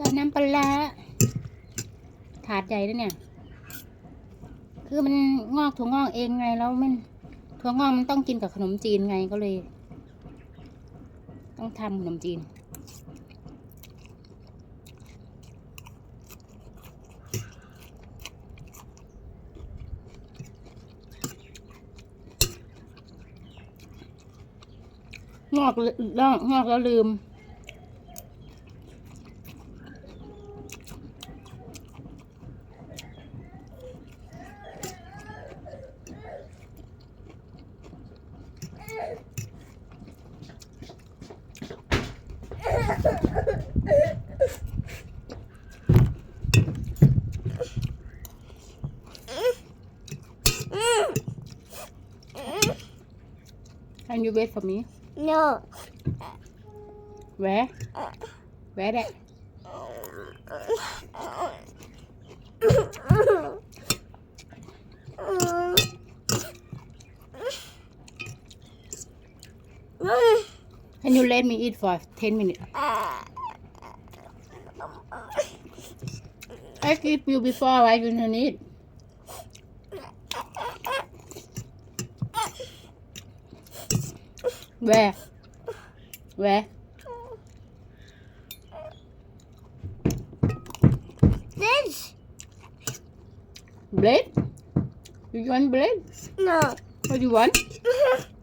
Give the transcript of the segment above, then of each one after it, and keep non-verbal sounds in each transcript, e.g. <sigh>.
ซน้ำปลาถาดใหญ่ด้วยเนี่ย คือมันงอกถั่วงอกเองไงแล้วมัน ถั่วงอกมันต้องกินกับขนมจีนไงก็เลย ต้องทำขนมจีน งอกงอกแล้วลืม Can you wait for me? No. Where? Where that? <coughs> and you let me eat for 10 minutes. I keep you before I didn't eat. Where? Where? This. Blade? You want blade? No. What do you want? Mm-hmm.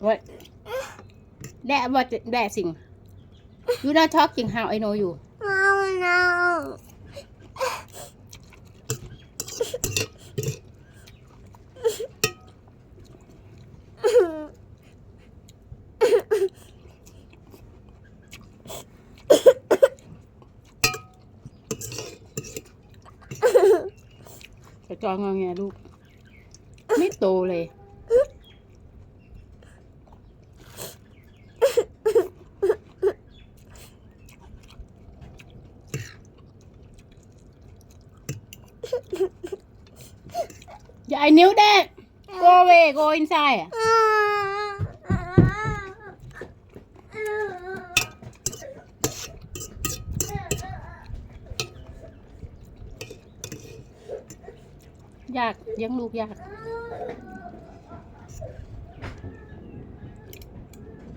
โอ้ยแดะบ่แดะสิ่ง you not talking how I know you o h ả o ngon nghe l u ลูก ไม่โตเลยอย่าไอ้นิ้วแดง go away go inside ยากเลี้ยงลูก ยาก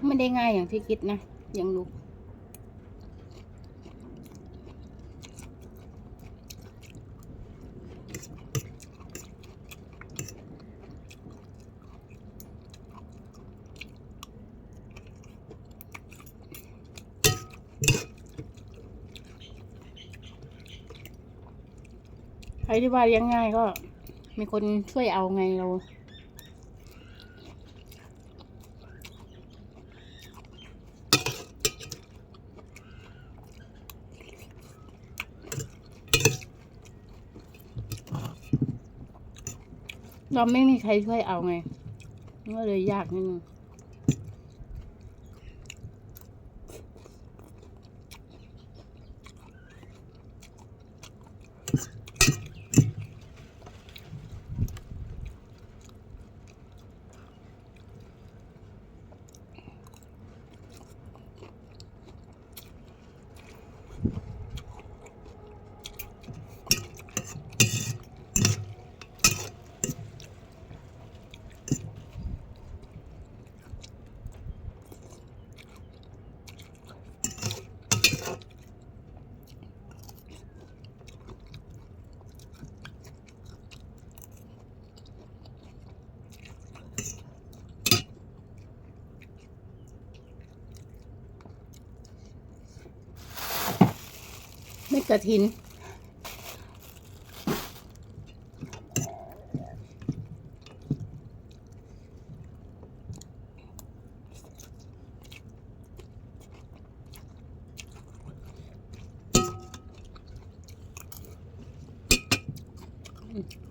ไม่ได้ง่ายอย่างที่คิดนะเลี้งลูกไอที่ว่าเลี้ยงง่ายก็มีคนช่วยเอาไงเราเราไม่มีใครช่วยเอาไง ก็เลยยากนิดนึงกะทิน m m h